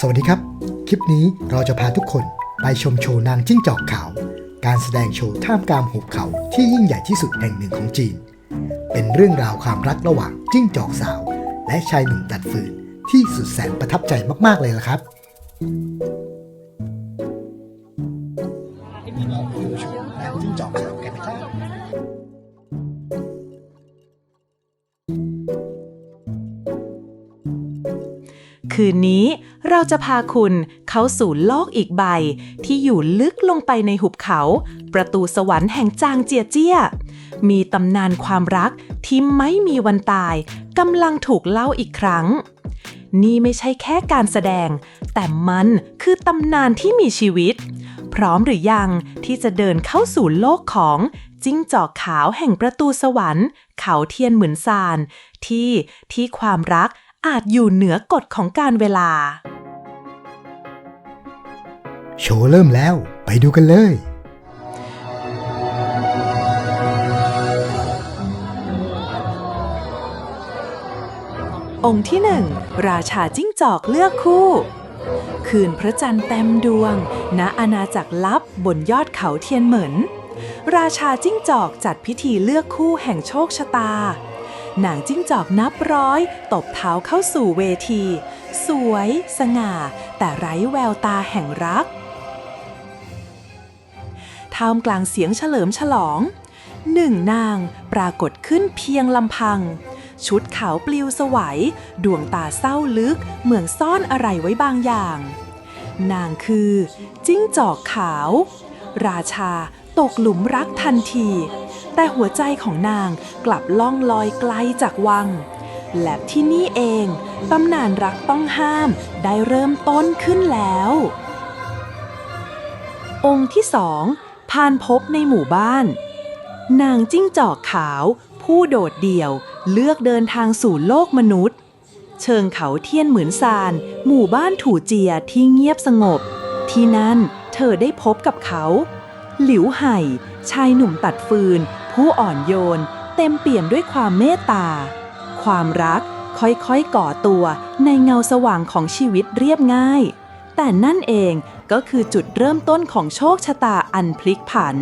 สวัสดีครับ คลิปนี้เราจะพาทุกคนไปชมโชว์นางจิ้งจอกขาว การแสดงโชว์ท่ามกลางหุบเขาที่ยิ่งใหญ่ที่สุดแห่งหนึ่งของจีน เป็นเรื่องราวความรักระหว่างจิ้งจอกสาว และชายหนุ่มตัดฟืนที่สุดแสนประทับใจมากๆเลยล่ะครับเราไปดูโชว์นางจิ้งจอกขาวกันนะครับ คืนนี้ เราจะพาคุณเข้าสู่โลกอีกใบ ที่อยู่ลึกลงไปในหุบเขา ประตูสวรรค์แห่งจางเจียเจี้ย มีตำนานความรักที่ไม่มีวันตายกำลังถูกเล่าอีกครั้ง นี่ไม่ใช่แค่การแสดง แต่มันคือตำนานที่มีชีวิต พร้อมหรือยังที่จะเดินเข้าสู่โลกของจิ้งจอกขาวแห่งประตูสวรรค์ เขาเทียนเหมือนซาน ที่ที่ความรัก อาจอยู่เหนือกฎของการเวลา โชว์เริ่มแล้ว ไปดูกันเลย องค์ที่หนึ่งราชาจิ้งจอกเลือกคู่ คืนพระจันทร์เต็มดวง ณอาณาจักรลับบนยอดเขาเทียนเหมินราชาจิ้งจอกจัดพิธีเลือกคู่แห่งโชคชะตา นางจิ้งจอกนับร้อย ตบเท้าเข้าสู่เวที สวย สง่า แต่ไร้แววตาแห่งรักท่ามกลางเสียงเฉลิมฉลองหนึ่งนางปรากฏขึ้นเพียงลำพัง ชุดขาวปลิวสวัย ดวงตาเศร้าลึก เหมือนซ่อนอะไรไว้บางอย่าง นางคือ จิ้งจอกขาว ราชาตกหลุมรักทันที แต่หัวใจของนางกลับล่องลอยไกลจากวัง และที่นี่เองตำนานรักต้องห้ามได้เริ่มต้นขึ้นแล้ว องค์ที่สองพานพบในหมู่บ้าน นางจิ้งจอกขาว ผู้โดดเดี่ยวเลือกเดินทางสู่โลกมนุษย์ เชิงเขาเทียนเหมือนซาน หมู่บ้านถูเจียที่เงียบสงบ ที่นั่นเธอได้พบกับเขา หลิวไห่ ชายหนุ่มตัดฟืน ผู้อ่อนโยน เต็มเปี่ยมด้วยความเมตตา ความรักค่อยๆ ก่อตัวในเงาสว่างของชีวิตเรียบง่าย แต่นั่นเองก็คือจุดเริ่มต้นของโชคชะตาอันพลิกผัน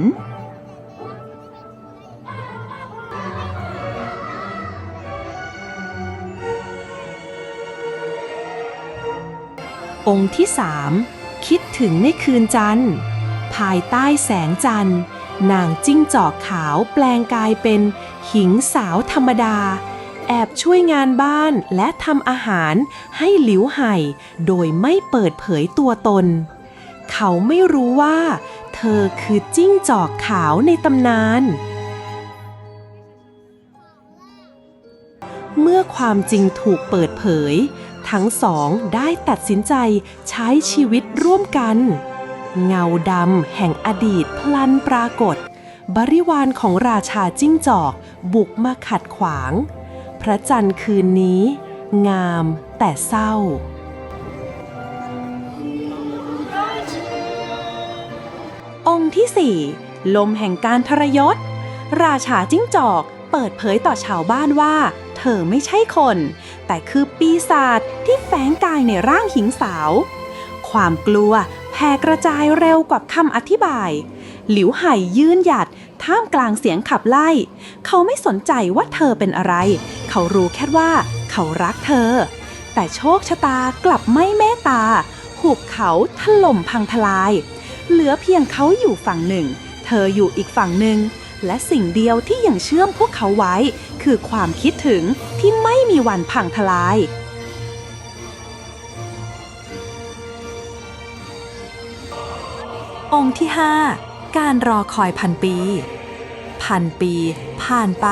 องค์ที่สามคิดถึงในคืนจันทร์ ภายใต้แสงจันทร์ นางจิ้งจอกขาวแปลงกายเป็น หิงสาวธรรมดา แอบช่วยงานบ้านและทำอาหารให้หลิวไห่โดยไม่เปิดเผยตัวตน เขาไม่รู้ว่า เธอคือจิ้งจอกขาวในตำนาน เมื่อความจริงถูกเปิดเผย ทั้งสองได้ตัดสินใจใช้ชีวิตร่วมกัน เงาดำแห่งอดีตพลันปรากฏ บริวารของราชาจิ้งจอกบุกมาขัดขวาง พระจันทร์คืนนี้ งามแต่เศร้าองค์ที่สี่ลมแห่งการทรยศ ราชาจิ้งจอกเปิดเผยต่อชาวบ้านว่า เธอไม่ใช่คน แต่คือปีศาจที่แฝงกายในร่างหญิงสาว ความกลัว แผ่กระจายเร็วกว่าคำอธิบาย หลิวไห่ยืนหยัด ท่ามกลางเสียงขับไล่ เขาไม่สนใจว่าเธอเป็นอะไร เขารู้แค่ว่า เขารักเธอ แต่โชคชะตากลับไม่เมตตา หุบเขาถล่มพังทลาย เหลือเพียงเขาอยู่ฝั่งหนึ่ง เธออยู่อีกฝั่งหนึ่ง และสิ่งเดียวที่ยังเชื่อมพวกเขาไว้ คือความคิดถึงที่ไม่มีวันพังทลาย องค์ที่ 5 การรอคอยพันปี พันปีผ่านไป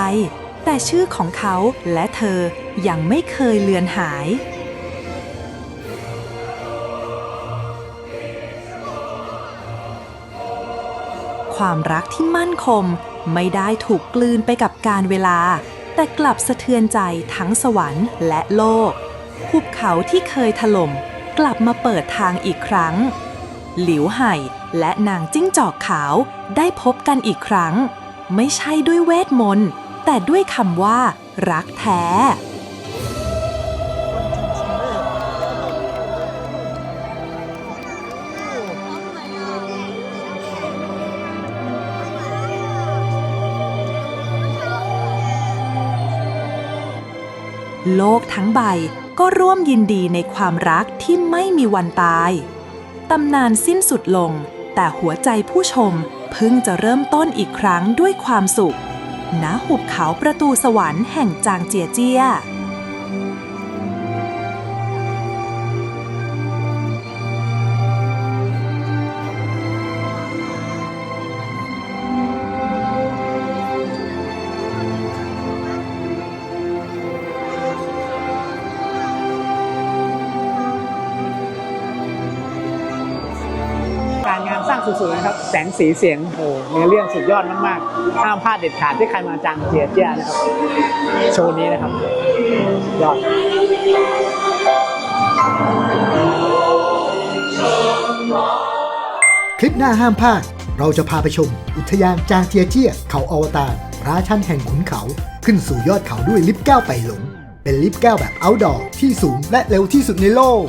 แต่ชื่อของเขาและเธอยังไม่เคยเลือนหาย ความรักที่มั่นคงไม่ได้ถูกกลืนไปกับการเวลา แต่กลับสะเทือนใจทั้งสวรรค์และโลกภูเขาที่เคยถล่มกลับมาเปิดทางอีกครั้ง หลิวไห่ และนางจิ้งจอกขาวได้พบกันอีกครั้ง ไม่ใช่ด้วยเวทมนต์ แต่ด้วยคำว่า รักแท้ โลกทั้งใบก็ร่วมยินดีในความรักที่ไม่มีวันตาย ตำนานสิ้นสุดลง แต่หัวใจผู้ชมเพิ่งจะเริ่มต้นอีกครั้งด้วยความสุขณหุบเขาประตูสวรรค์แห่งจางเจียเจี้ย สุดๆนะครับ แสงสีเสียงโอ้โหเนื้อเรื่องสุดยอดมากๆห้ามพลาดเด็ดขาดที่ใครมาจางเจียเจียนะครับ โชว์นี้นะครับ ยอดคลิปหน้าห้ามพลาด เราจะพาไปชม อุทยานจางเจียเจียเขาอวตารราชันแห่งขุนเขา ขึ้นสู่ยอดเขาด้วยลิฟต์ก้าวไปหลง เป็นลิฟต์ก้าวแบบ outdoor ที่สูงและเร็วที่สุดในโลก